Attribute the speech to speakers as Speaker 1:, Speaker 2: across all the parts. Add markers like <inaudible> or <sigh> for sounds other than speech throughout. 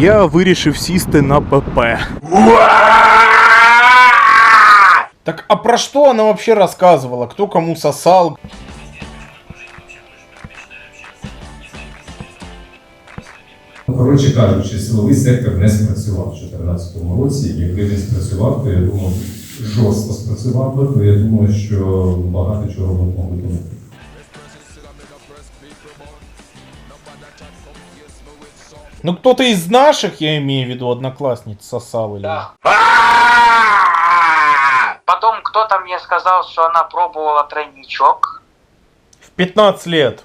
Speaker 1: Я вирішив сісти на ПП. Так а про что она вообще рассказывала? Кто кому сосал?
Speaker 2: Ну, Коротше кажучи, силовий сектор не спрацював у 2014 році. Якби він спрацював, то я думаю, жорстко спрацював би, то я думаю, що багато чого ми могли думати.
Speaker 1: Ну кто-то из наших, я имею в виду, одноклассниц сосал или...
Speaker 3: Да. Потом кто-то мне сказал, что она пробовала тройничок.
Speaker 1: В 15 лет.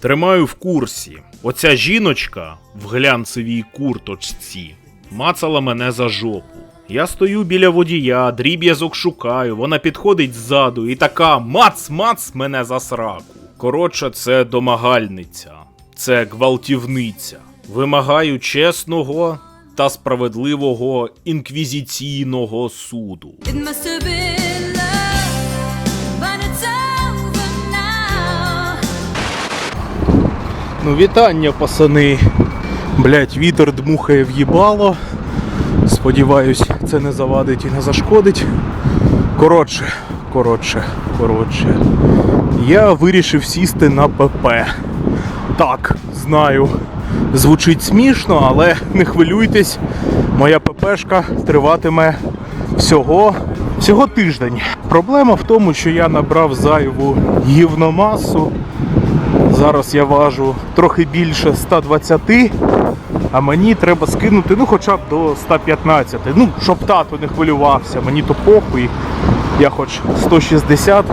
Speaker 1: Тримаю в курсі. Оця жіночка в глянцевій курточці мацала мене за жопу. Я стою біля водія, дріб'язок шукаю, вона підходить ззаду і така мац-мац мене за сраку. Коротше, це домагальниця, це гвалтівниця. Вимагаю чесного та справедливого інквізиційного суду. Ну, вітання, пацани. Блять, вітер дмухає в їбало. Сподіваюсь, це не завадить і не зашкодить. Коротше, коротше, коротше. Я вирішив сісти на ПП. Так, знаю. Звучить смішно, але не хвилюйтесь. Моя ППшка триватиме всього, всього тиждень. Проблема в тому, що я набрав зайву гівномасу. Зараз я важу трохи більше 120, а мені треба скинути ну хоча б до 115. Ну, щоб тато не хвилювався, мені то похуй. Я хоч 160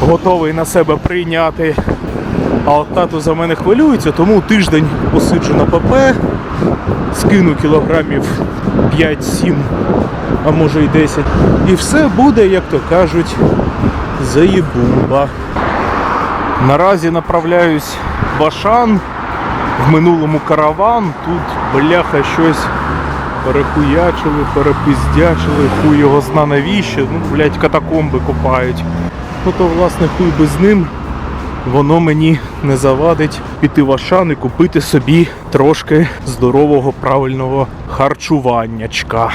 Speaker 1: готовий на себе прийняти. А от тато за мене хвилюється, тому тиждень посиджу на ПП, скину кілограмів 5-7, а може й 10. І все буде, як то кажуть, заєбумба. Наразі направляюсь в Ашан, в минулому караван. Тут бляха щось перехуячили, перепиздячили, хуй його зна навіщо. Ну, блядь, катакомби копають. Ну то власне хуй би з ним. Воно мені не завадить піти в Ашан і купити собі трошки здорового правильного харчуваннячка.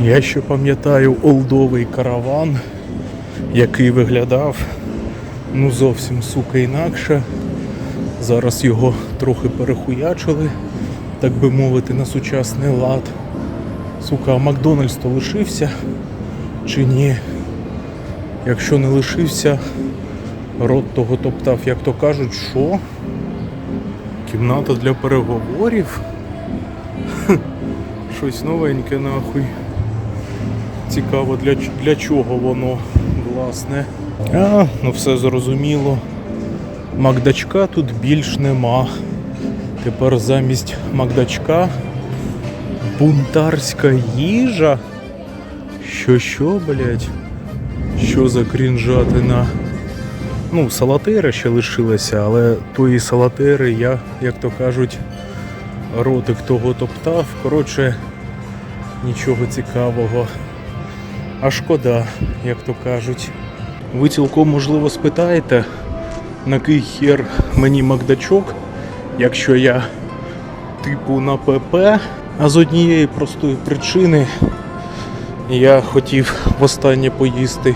Speaker 1: Я ще пам'ятаю олдовий караван, який виглядав ну зовсім сука інакше. Зараз його трохи перехуячили, так би мовити, на сучасний лад. Сука, а Макдональдс то лишився чи ні? Якщо не лишився, рот того топтав, як то кажуть, що? Кімната для переговорів? Щось новеньке нахуй. Цікаво, для, для чого воно, власне. А, ну все зрозуміло. Макдачка тут більш нема. Тепер замість Макдачка бунтарська їжа. Що що, блять? Що за крінжатина? Ну, салатери ще лишилися, але тої салатери я, як то кажуть, ротик того топтав. Коротше, нічого цікавого. А шкода, як то кажуть. Ви цілком можливо спитаєте, на кий хер мені Макдачок, якщо я типу на ПП. А з однієї простої причини я хотів востаннє поїсти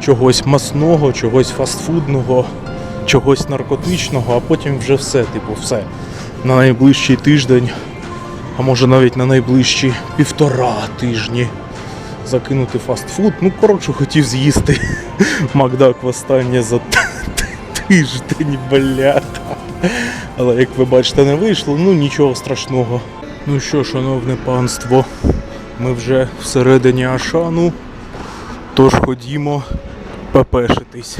Speaker 1: чогось масного, чогось фастфудного, чогось наркотичного, а потім вже все, типу, все. На найближчий тиждень, а може навіть на найближчі півтора тижні закинути фастфуд. Ну, коротше, хотів з'їсти <laughs> Макдак востаннє за тиждень, бляха. Але як ви бачите, не вийшло, ну нічого страшного. Ну що, шановне панство, ми вже всередині Ашану, тож ходімо пепешитись.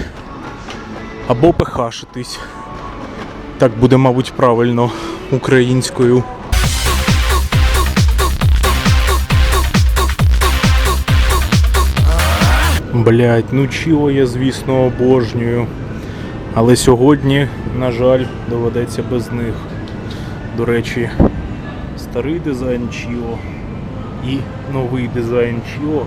Speaker 1: Або пехашитись. Так буде, мабуть, правильно українською. Блять, ну чого я, звісно, обожнюю. Але сьогодні, на жаль, доведеться без них. До речі, старий дизайн Чіо і новий дизайн Чіо.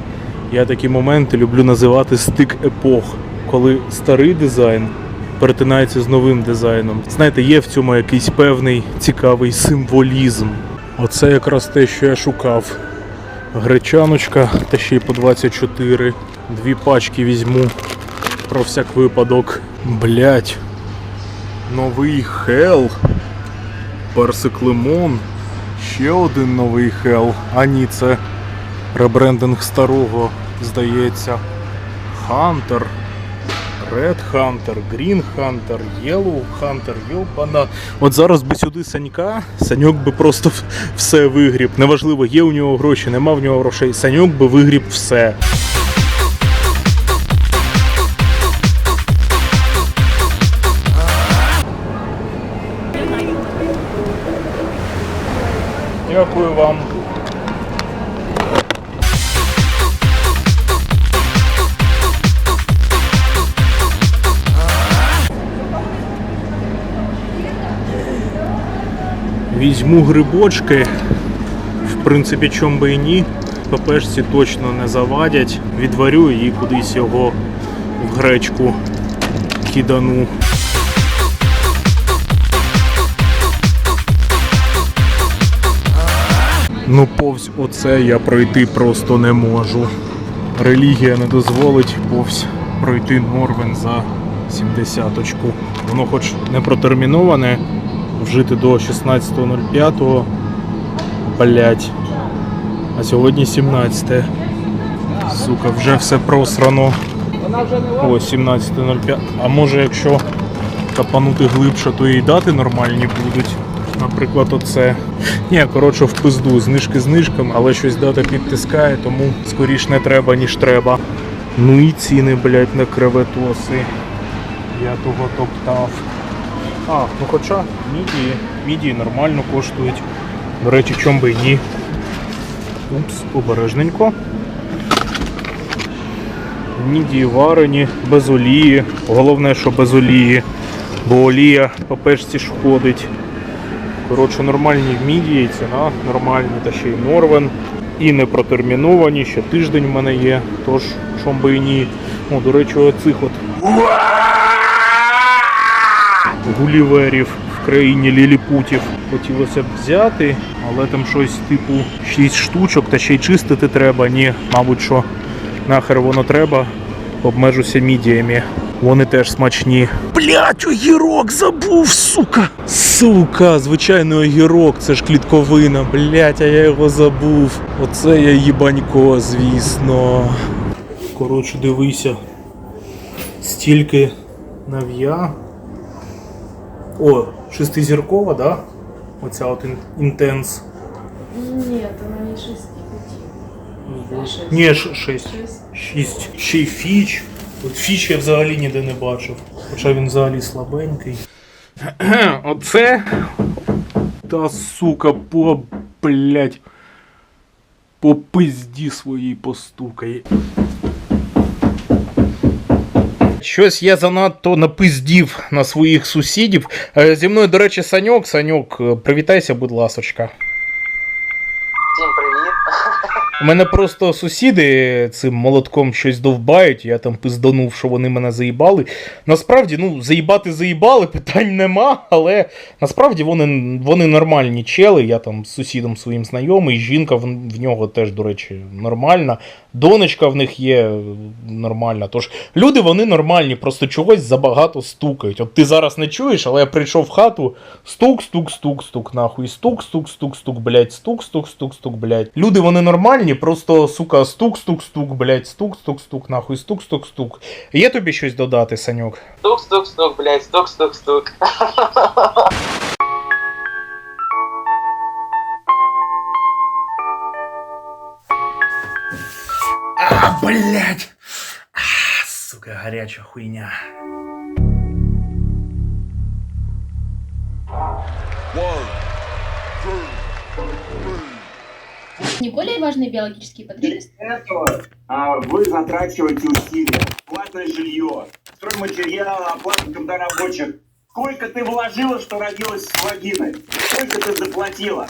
Speaker 1: Я такі моменти люблю називати стик епох, коли старий дизайн перетинається з новим дизайном. Знаєте, є в цьому якийсь певний цікавий символізм. Оце якраз те, що я шукав. Гречаночка та ще й по 24. Дві пачки візьму про всяк випадок. Блять. Новий хел. Персик лимон. Ще один новий хел. А ні, це ребрендинг старого, здається. Хантер. Red Hunter, Green Hunter, Yellow Hunter, йопана. От зараз би сюди Санька, Саньок би просто все вигріб. Неважливо, є у нього гроші, нема в нього грошей. Саньок би вигріб все. Дякую вам. Візьму грибочки. В принципі, чом би і ні. Пепешці точно не завадять. Відварю і кудись його в гречку кидану. Ну, повз оце я пройти просто не можу. Релігія не дозволить повз пройти Норвен за 70-очку. Воно хоч не протерміноване, вжити до 16.05. Блять. А сьогодні 17. Сука, вже все просрано. О, 17.05. А може якщо капанути глибше, то і дати нормальні будуть. Наприклад, оце. Ні, коротше, в пизду, знижки знижками, але щось дата підтискає, тому скоріш не треба, ніж треба. Ну і ціни, блять, на креветоси. Я того топтав. А, ну хоча мідії, мідії нормально коштують. До речі, чом би ні. Упс, обережненько. Мідії варені, без олії. Головне, що без олії. Бо олія по пешці шкодить. Коротше, нормальні мідії, ціна нормальні, та ще й Норвен. І не протерміновані, ще тиждень в мене є, тож чом би і ні. О, до речі, оцих от гуліверів в країні ліліпутів хотілося б взяти, але там щось типу 6 штучок, та ще й чистити треба. Ні, мабуть, що нахер воно треба. Обмежуся мідіями. Вони теж смачні. Блять, огірок забув, сука! Сука, звичайний огірок, це ж клітковина, блять, а я його забув. Оце я їбанько, звісно. Коротше, дивися. Стільки нав'я. О, шестизіркова, да? Оця от інтенс.
Speaker 4: Нет, она не 6 5. Шесть.
Speaker 1: Ні, ш- шесть.
Speaker 4: 6.
Speaker 1: Шість. Ще й фіч. От фіч я взагалі ніде не бачив. Хоча він взагалі слабенький. <clears throat> Оце. Та сука, по блять. По пизді своїй постукає. Щось я занадто напиздів на своїх сусідів. Е, Зі мною, до речі, Саньок. Саньок, е, привітайся, будь ласочка. У мене просто сусіди цим молотком щось довбають, я там пизданув, що вони мене заїбали. Насправді, ну, заїбати заїбали, <laughs> питань нема, але насправді вони, вони нормальні чели. Я там з сусідом своїм знайомий, жінка в, в нього теж, до речі, нормальна. Донечка в них є нормальна. Тож люди вони нормальні, просто чогось забагато стукають. От ти зараз не чуєш, але я прийшов в хату, стук, стук, стук, стук, нахуй, стук, стук, стук, стук, блядь, стук, стук, стук, стук, блядь. Люди вони нормальні, просто сука, стук, стук, стук, блядь, стук, стук, стук, нахуй, стук, стук, стук. Є тобі щось додати, Саньок?
Speaker 3: Стук, стук, стук, блядь, стук, стук, стук.
Speaker 1: А, блядь! А, сука, горячая хуйня.
Speaker 5: Не более важны биологические потребности?
Speaker 6: этого а, вы затрачиваете усилия, платное жилье, стройматериалы, оплата труда рабочих. Сколько ты вложила, что родилась с вагиной? Сколько ты заплатила?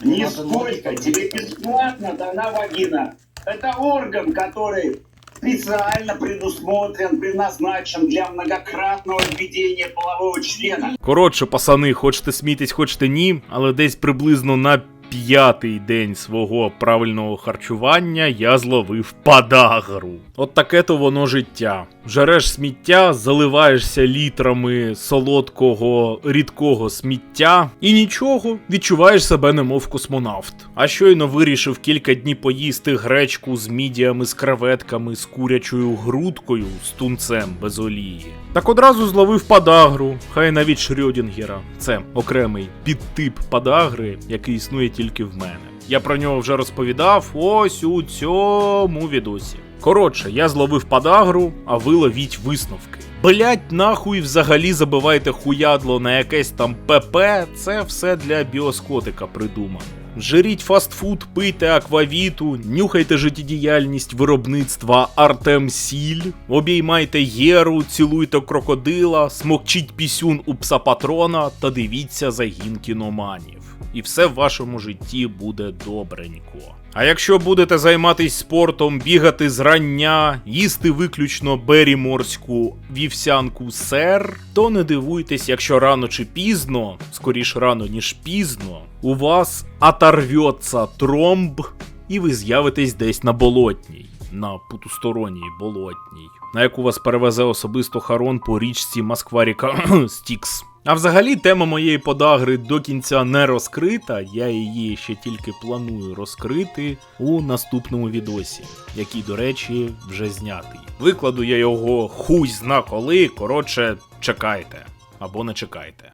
Speaker 6: Нисколько. Тебе бесплатно дана вагина. Это орган, который специально предусмотрен, предназначен для многократного введения полового члена.
Speaker 1: Коротше, пацани, хочете смійтесь, хочете ні, але десь приблизно на п'ятий день свого правильного харчування я зловив подагру. От таке то воно життя. Жереш сміття, заливаєшся літрами солодкого рідкого сміття і нічого, відчуваєш себе немов космонавт. А щойно вирішив кілька днів поїсти гречку з мідіями, з креветками, з курячою грудкою, з тунцем без олії. Так одразу зловив подагру, хай навіть Шрёдінгера. Це окремий підтип подагри, який існує тільки в мене. Я про нього вже розповідав ось у цьому відосі. Коротше, я зловив подагру, а ви ловіть висновки. Блять, нахуй взагалі забивайте хуядло на якесь там ПП, це все для біоскотика придумано. Жиріть фастфуд, пийте аквавіту, нюхайте життєдіяльність виробництва Артем Сіль, обіймайте єру, цілуйте крокодила, смокчіть пісюн у пса патрона та дивіться загін кіноманів. І все в вашому житті буде добренько. А якщо будете займатися спортом, бігати зрання, їсти виключно беріморську вівсянку сер, то не дивуйтесь, якщо рано чи пізно, скоріш рано ніж пізно, у вас оторвется тромб, і ви з'явитесь десь на болотній, на потусторонній болотній, на яку вас перевезе особисто Харон по річці Москва-ріка <clears throat> Стікс. А взагалі тема моєї подагри до кінця не розкрита, я її ще тільки планую розкрити у наступному відосі, який, до речі, вже знятий. Викладу я його хуй зна коли, коротше, чекайте або не чекайте.